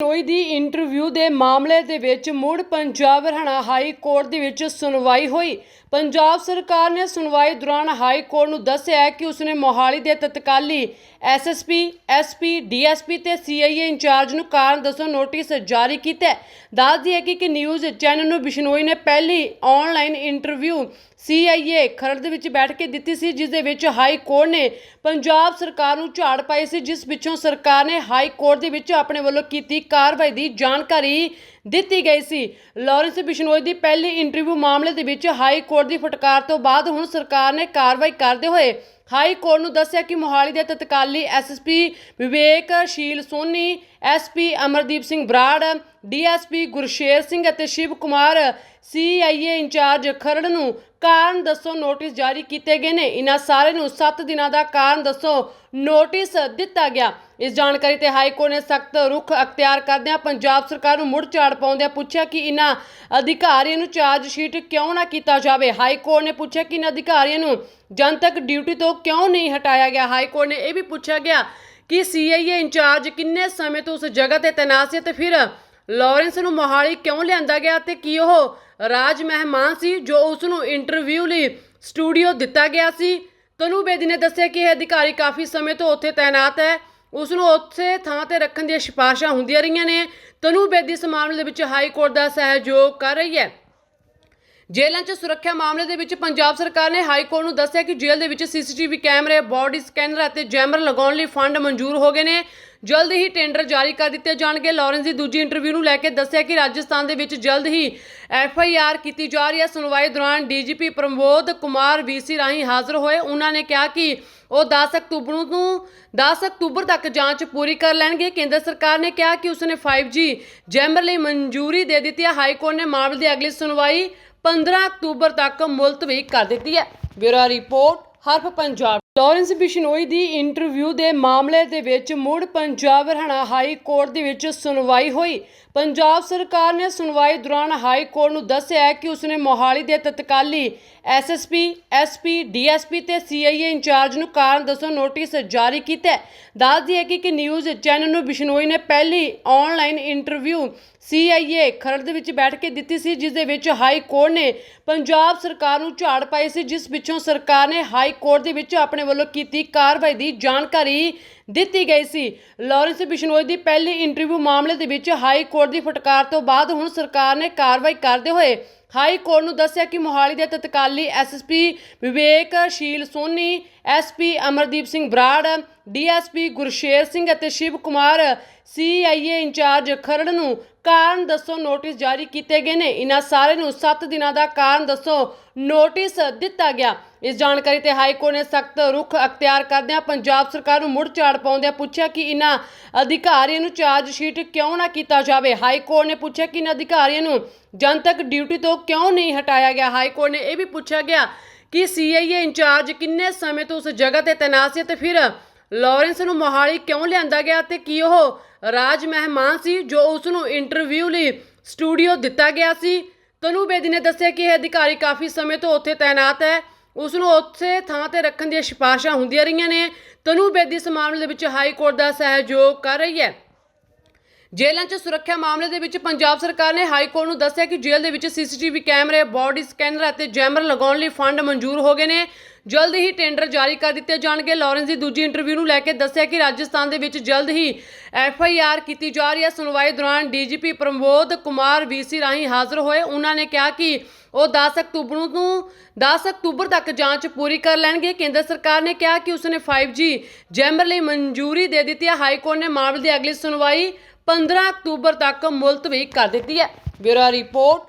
ਬਿਸ਼ਨੋਈ ਦੀ ਇੰਟਰਵਿਊ ਦੇ ਮਾਮਲੇ ਦੇ ਵਿੱਚ ਮੁੜ ਪੰਜਾਬ ਹਰਿਆਣਾ ਹਾਈ ਕੋਰਟ ਦੇ ਵਿੱਚ ਸੁਣਵਾਈ ਹੋਈ। ਪੰਜਾਬ ਸਰਕਾਰ ਨੇ ਸੁਣਵਾਈ ਦੌਰਾਨ ਹਾਈ ਕੋਰਟ ਨੂੰ ਦੱਸਿਆ ਕਿ ਉਸਨੇ ਮੋਹਾਲੀ ਦੇ ਤਤਕਾਲੀ ਐਸਐਸਪੀ ਐਸਪੀ ਡੀਐਸਪੀ ਤੇ ਸੀਆਈਏ ਇੰਚਾਰਜ ਨੂੰ ਕਾਰਨ ਦੱਸੋ ਨੋਟਿਸ ਜਾਰੀ ਕੀਤਾ ਹੈ। ਦੱਸਦੀ ਹੈ ਕਿ ਨਿਊਜ਼ ਚੈਨਲ ਨੂੰ ਬਿਸ਼ਨੋਈ ਨੇ ਪਹਿਲੀ ਆਨਲਾਈਨ ਇੰਟਰਵਿਊ ਸੀਆਈਏ ਖਰੜ ਦੇ ਵਿੱਚ ਬੈਠ ਕੇ ਦਿੱਤੀ ਸੀ, ਜਿਸ ਦੇ ਵਿੱਚ ਹਾਈ ਕੋਰਟ ਨੇ ਪੰਜਾਬ ਸਰਕਾਰ ਨੂੰ ਝਾੜ ਪਾਈ ਸੀ, ਜਿਸ ਪਿੱਛੋਂ ਸਰਕਾਰ ਨੇ ਹਾਈ ਕੋਰਟ ਦੇ ਵਿੱਚ ਆਪਣੇ ਵੱਲੋਂ ਕੀਤੀ ਕਾਰਵਾਈ ਦੀ ਜਾਣਕਾਰੀ ਦਿੱਤੀ ਗਈ ਸੀ। ਲਾਰੈਂਸ ਬਿਸ਼ਨੋਈ ਦੀ ਪਹਿਲੀ ਇੰਟਰਵਿਊ ਮਾਮਲੇ ਦੇ ਵਿੱਚ ਹਾਈ ਕੋਰਟ ਦੀ ਫਟਕਾਰ ਤੋਂ ਬਾਅਦ ਹੁਣ ਸਰਕਾਰ ਨੇ ਕਾਰਵਾਈ ਕਰਦੇ ਹੋਏ ਹਾਈ ਕੋਰਟ ਨੂੰ ਦੱਸਿਆ ਕਿ ਮੋਹਾਲੀ ਦੇ ਤਤਕਾਲੀ SSP Vivek Sheel Soni SP Amardeep Singh Brar DSP Gursher Singh ਅਤੇ ਸ਼ਿਵ ਕੁਮਾਰ ਸੀਆਈਏ ਇੰਚਾਰਜ ਖਰੜ ਨੂੰ ਕਾਰਨ ਦੱਸੋ ਨੋਟਿਸ ਜਾਰੀ ਕੀਤੇ ਗਏ ਨੇ। ਇਹਨਾਂ ਸਾਰੇ ਨੂੰ 7 ਦਿਨਾਂ ਦਾ ਕਾਰਨ ਦੱਸੋ ਨੋਟਿਸ ਦਿੱਤਾ ਗਿਆ। ਇਸ ਜਾਣਕਾਰੀ ਤੇ ਹਾਈ ਕੋਰਟ ਨੇ ਸਖਤ ਰੁਖ ਅਖਤਿਆਰ ਕਰਦਿਆਂ ਪੰਜਾਬ ਸਰਕਾਰ ਨੂੰ ਮੁੜ ਝਾੜ ਪਾਉਂਦਿਆਂ ਪੁੱਛਿਆ ਕਿ ਇਹਨਾਂ ਅਧਿਕਾਰੀਆਂ ਨੂੰ ਚਾਰਜ ਸ਼ੀਟ ਕਿਉਂ ਨਾ ਕੀਤਾ ਜਾਵੇ। ਹਾਈ ਕੋਰਟ ਨੇ ਪੁੱਛਿਆ ਕਿ ਇਹਨਾਂ ਅਧਿਕਾਰੀਆਂ ਨੂੰ ਜਨਤਕ ਡਿਊਟੀ ਤੋਂ ਕਿਉਂ ਨਹੀਂ ਹਟਾਇਆ ਗਿਆ? ਹਾਈ ਕੋਰਟ ਨੇ ਇਹ ਵੀ ਪੁੱਛਿਆ ਗਿਆ ਕਿ ਸੀਆਈਏ ਇੰਚਾਰਜ ਕਿੰਨੇ ਸਮੇਂ ਤੋਂ ਉਸ ਜਗ੍ਹਾ ਤੇ ਤੈਨਾਤ ਸੀ ਤੇ ਫਿਰ ਲਾਰੈਂਸ ਨੂੰ ਮੋਹਾਲੀ ਕਿਉਂ ਲਿਆਂਦਾ ਗਿਆ ਤੇ ਕੀ ਉਹ ਰਾਜ ਮਹਿਮਾਨ ਸੀ ਜੋ ਉਸ ਨੂੰ ਇੰਟਰਵਿਊ ਲਈ ਸਟੂਡੀਓ ਦਿੱਤਾ ਗਿਆ ਸੀ? ਤਨੂ ਬੇਦੀ ਨੇ ਦੱਸਿਆ ਕਿ ਇਹ ਅਧਿਕਾਰੀ ਕਾਫੀ ਸਮੇਂ ਤੋਂ ਉੱਥੇ ਤਾਇਨਾਤ ਹੈ। ਉਸ ਨੂੰ ਉੱਥੇ ਥਾਂ ਤੇ ਰੱਖਣ ਦੀਆਂ ਸਿਫਾਰਸ਼ਾਂ ਹੁੰਦੀਆਂ ਰਹੀਆਂ ਨੇ। ਤਨੂ ਬੇਦੀ ਇਸ ਮਾਮਲੇ ਦੇ ਵਿੱਚ ਹਾਈ ਕੋਰਟ ਦਾ ਸਹਿਯੋਗ ਕਰ ਰਹੀ ਹੈ। ਜੇਲ੍ਹਾਂ 'ਚ ਸੁਰੱਖਿਆ ਮਾਮਲੇ ਦੇ ਵਿੱਚ ਪੰਜਾਬ ਸਰਕਾਰ ਨੇ ਹਾਈ ਕੋਰਟ ਨੂੰ ਦੱਸਿਆ ਕਿ ਜੇਲ੍ਹ ਦੇ ਵਿੱਚ ਸੀਸੀਟੀਵੀ ਕੈਮਰੇ, ਬੋਡੀ ਸਕੈਨਰ ਅਤੇ ਜੈਮਰ ਲਗਾਉਣ ਲਈ ਫੰਡ ਮਨਜ਼ੂਰ ਹੋ ਗਏ ਨੇ। ਜਲਦ ਹੀ ਟੈਂਡਰ ਜਾਰੀ ਕਰ ਦਿੱਤੇ ਜਾਣਗੇ। ਲਾਰੈਂਸ ਦੀ ਦੂਜੀ ਇੰਟਰਵਿਊ ਨੂੰ ਲੈ ਕੇ ਦੱਸਿਆ ਕਿ ਰਾਜਸਥਾਨ ਦੇ ਵਿੱਚ ਜਲਦ ਹੀ ਐਫ ਆਈ ਆਰ ਕੀਤੀ ਜਾ ਰਹੀ ਹੈ। ਸੁਣਵਾਈ ਦੌਰਾਨ ਡੀਜੀਪੀ ਪ੍ਰਮੋਦ ਕੁਮਾਰ, ਵੀਸੀ ਰਾਹੀਂ ਹਾਜ਼ਰ ਹੋਏ। ਉਹਨਾਂ ਨੇ ਕਿਹਾ ਕਿ ਉਹ 10 ਅਕਤੂਬਰ ਨੂੰ 10 ਅਕਤੂਬਰ ਤੱਕ ਜਾਂਚ ਪੂਰੀ ਕਰ ਲੈਣਗੇ। ਕੇਂਦਰ ਸਰਕਾਰ ਨੇ ਕਿਹਾ ਕਿ ਉਸਨੇ 5G ਜੈਮਰ ਲਈ ਮਨਜ਼ੂਰੀ ਦੇ ਦਿੱਤੀ ਹੈ। ਹਾਈ ਕੋਰਟ ਨੇ ਮਾਮਲੇ ਦੀ ਅਗਲੀ ਸੁਣਵਾਈ 15 ਅਕਤੂਬਰ ਤੱਕ ਮੁਲਤਵੀ ਕਰ ਦਿੱਤੀ ਹੈ। Bureau report Haraf Punjab. Lawrence Bishnoi ਦੀ ਇੰਟਰਵਿਊ ਦੇ ਮਾਮਲੇ ਦੇ ਵਿੱਚ ਮੁੜ ਪੰਜਾਬ ਹਰਿਆਣਾ ਹਾਈ ਕੋਰਟ ਦੇ ਵਿੱਚ ਸੁਣਵਾਈ ਹੋਈ। ਪੰਜਾਬ ਸਰਕਾਰ ਨੇ ਸੁਣਵਾਈ ਦੌਰਾਨ ਹਾਈ ਕੋਰਟ ਨੂੰ ਦੱਸਿਆ ਕਿ ਉਸਨੇ ਮੋਹਾਲੀ ਦੇ ਤਤਕਾਲੀ ਐਸਐਸਪੀ ਐਸਪੀ ਡੀਐਸਪੀ ਤੇ ਸੀਆਈਏ ਇੰਚਾਰਜ ਨੂੰ ਕਾਰਨ ਦੱਸੋ ਨੋਟਿਸ ਜਾਰੀ ਕੀਤਾ ਹੈ। ਦੱਸਦੀ ਹੈ ਕਿ ਨਿਊਜ਼ ਚੈਨਲ ਨੂੰ ਬਿਸ਼ਨੋਈ ਨੇ ਪਹਿਲੀ ਆਨਲਾਈਨ ਇੰਟਰਵਿਊ ਸੀਆਈਏ ਖਰੜ ਦੇ ਵਿੱਚ ਬੈਠ ਕੇ ਦਿੱਤੀ ਸੀ, ਜਿਸ ਦੇ ਵਿੱਚ ਹਾਈ ਕੋਰਟ ਨੇ ਪੰਜਾਬ ਸਰਕਾਰ ਨੂੰ ਝਾੜ ਪਾਈ ਸੀ, ਜਿਸ ਪਿੱਛੋਂ ਸਰਕਾਰ ਨੇ ਹਾਈ ਕੋਰਟ ਦੇ ਵਿੱਚ ਆਪਣੇ ਵੱਲੋਂ ਕੀਤੀ ਕਾਰਵਾਈ ਦੀ ਜਾਣਕਾਰੀ ਦਿੱਤੀ ਗਈ ਸੀ। ਲਾਰੈਂਸ ਬਿਸ਼ਨੋਈ ਦੀ ਪਹਿਲੀ ਇੰਟਰਵਿਊ ਮਾਮਲੇ ਦੇ ਵਿੱਚ ਹਾਈ ਕੋਰਟ ਦੀ ਫਟਕਾਰ ਤੋਂ ਬਾਅਦ ਹੁਣ ਸਰਕਾਰ ਨੇ ਕਾਰਵਾਈ ਕਰਦੇ ਹੋਏ ਹਾਈ ਕੋਰਟ ਨੂੰ ਦੱਸਿਆ ਕਿ ਮੋਹਾਲੀ ਦੇ ਤਤਕਾਲੀ SSP Vivek Sheel Soni SP Amardeep Singh Brar DSP Gursher Singh ਅਤੇ ਸ਼ਿਵ ਕੁਮਾਰ ਸੀਆਈਏ ਇੰਚਾਰਜ ਖਰੜ ਨੂੰ ਕਾਰਨ ਦੱਸੋ ਨੋਟਿਸ ਜਾਰੀ ਕੀਤੇ ਗਏ ਨੇ। ਇਹਨਾਂ ਸਾਰੇ ਨੂੰ 7 ਦਿਨਾਂ ਦਾ ਕਾਰਨ ਦੱਸੋ ਨੋਟਿਸ ਦਿੱਤਾ ਗਿਆ। ਇਸ ਜਾਣਕਾਰੀ ਤੇ ਹਾਈ ਕੋਰਟ ਨੇ ਸਖਤ ਰੁਖ ਅਖਤਿਆਰ ਕਰਦਿਆਂ ਪੰਜਾਬ ਸਰਕਾਰ ਨੂੰ ਮੁੜ ਝਾੜ ਪਾਉਂਦਿਆਂ ਪੁੱਛਿਆ ਕਿ ਇਹਨਾਂ ਅਧਿਕਾਰੀਆਂ ਨੂੰ ਚਾਰਜ ਸ਼ੀਟ ਕਿਉਂ ਨਾ ਕੀਤਾ ਜਾਵੇ। ਹਾਈ ਕੋਰਟ ਨੇ ਪੁੱਛਿਆ ਕਿ ਇਹਨਾਂ ਅਧਿਕਾਰੀਆਂ ਨੂੰ ਜਨਤਕ ਡਿਊਟੀ ਤੋਂ ਕਿਉਂ ਨਹੀਂ ਹਟਾਇਆ ਗਿਆ। ਹਾਈ ਕੋਰਟ ਨੇ ਇਹ ਵੀ ਪੁੱਛਿਆ ਗਿਆ ਕਿ ਸੀਆਈਏ ਇੰਚਾਰਜ ਕਿੰਨੇ ਸਮੇਂ ਤੋਂ ਉਸ ਜਗ੍ਹਾ ਤੇ ਤੈਨਾਤ ਸੀ ਤੇ ਫਿਰ ਲਾਰੈਂਸ ਨੂੰ ਮੋਹਾਲੀ ਕਿਉਂ ਲਿਆਂਦਾ ਗਿਆ ਤੇ ਕੀ ਉਹ ਰਾਜ ਮਹਿਮਾਨ ਸੀ ਜੋ ਉਸ ਨੂੰ ਇੰਟਰਵਿਊ ਲਈ ਸਟੂਡੀਓ ਦਿੱਤਾ ਗਿਆ ਸੀ? ਤਨੂ ਬੇਦੀ ਨੇ ਦੱਸਿਆ ਕਿ ਇਹ ਅਧਿਕਾਰੀ ਕਾਫੀ ਸਮੇਂ ਤੋਂ ਉੱਥੇ ਤਾਇਨਾਤ ਹੈ। ਉਸ ਨੂੰ ਉੱਥੇ ਥਾਂ ਤੇ ਰੱਖਣ ਦੀਆਂ ਸਿਫਾਰਸ਼ਾਂ ਹੁੰਦੀਆਂ ਰਹੀਆਂ ਨੇ। ਤਨੂ ਬੇਦੀ ਇਸ ਮਾਮਲੇ ਦੇ ਵਿੱਚ ਹਾਈ ਕੋਰਟ ਦਾ ਸਹਿਯੋਗ ਕਰ ਰਹੀ ਹੈ। ਜੇਲ੍ਹਾਂ 'ਚ ਸੁਰੱਖਿਆ ਮਾਮਲੇ ਦੇ ਵਿੱਚ ਪੰਜਾਬ ਸਰਕਾਰ ਨੇ ਹਾਈ ਕੋਰਟ ਨੂੰ ਦੱਸਿਆ ਕਿ ਜੇਲ੍ਹ ਦੇ ਵਿੱਚ ਸੀਸੀਟੀਵੀ ਕੈਮਰੇ, ਬੋਡੀ ਸਕੈਨਰ ਅਤੇ ਜੈਮਰ ਲਗਾਉਣ ਲਈ ਫੰਡ ਮਨਜ਼ੂਰ ਹੋ ਗਏ ਨੇ। ਜਲਦ ਹੀ ਟੈਂਡਰ ਜਾਰੀ ਕਰ ਦਿੱਤੇ ਜਾਣਗੇ। ਲਾਰੈਂਸ ਦੀ ਦੂਜੀ ਇੰਟਰਵਿਊ ਨੂੰ ਲੈ ਕੇ ਦੱਸਿਆ ਕਿ ਰਾਜਸਥਾਨ ਦੇ ਵਿੱਚ ਜਲਦ ਹੀ ਐਫ ਆਈ ਆਰ ਕੀਤੀ ਜਾ ਰਹੀ ਹੈ। ਸੁਣਵਾਈ ਦੌਰਾਨ ਡੀਜੀਪੀ ਪ੍ਰਮੋਦ ਕੁਮਾਰ ਵੀਸੀ ਰਾਹੀਂ ਹਾਜ਼ਰ ਹੋਏ। ਉਹਨਾਂ ਨੇ ਕਿਹਾ ਕਿ ਉਹ 10 ਅਕਤੂਬਰ ਨੂੰ 10 ਅਕਤੂਬਰ ਤੱਕ ਜਾਂਚ ਪੂਰੀ ਕਰ ਲੈਣਗੇ। ਕੇਂਦਰ ਸਰਕਾਰ ਨੇ ਕਿਹਾ ਕਿ ਉਸਨੇ 5G ਜੈਮਰ ਲਈ ਮਨਜ਼ੂਰੀ ਦੇ ਦਿੱਤੀ ਹੈ। ਹਾਈ ਕੋਰਟ ਨੇ ਮਾਮਲੇ ਦੀ ਅਗਲੀ ਸੁਣਵਾਈ 15 ਅਕਤੂਬਰ ਤੱਕ ਮੁਲਤਵੀ ਕਰ ਦਿੱਤੀ ਹੈ। Bureau report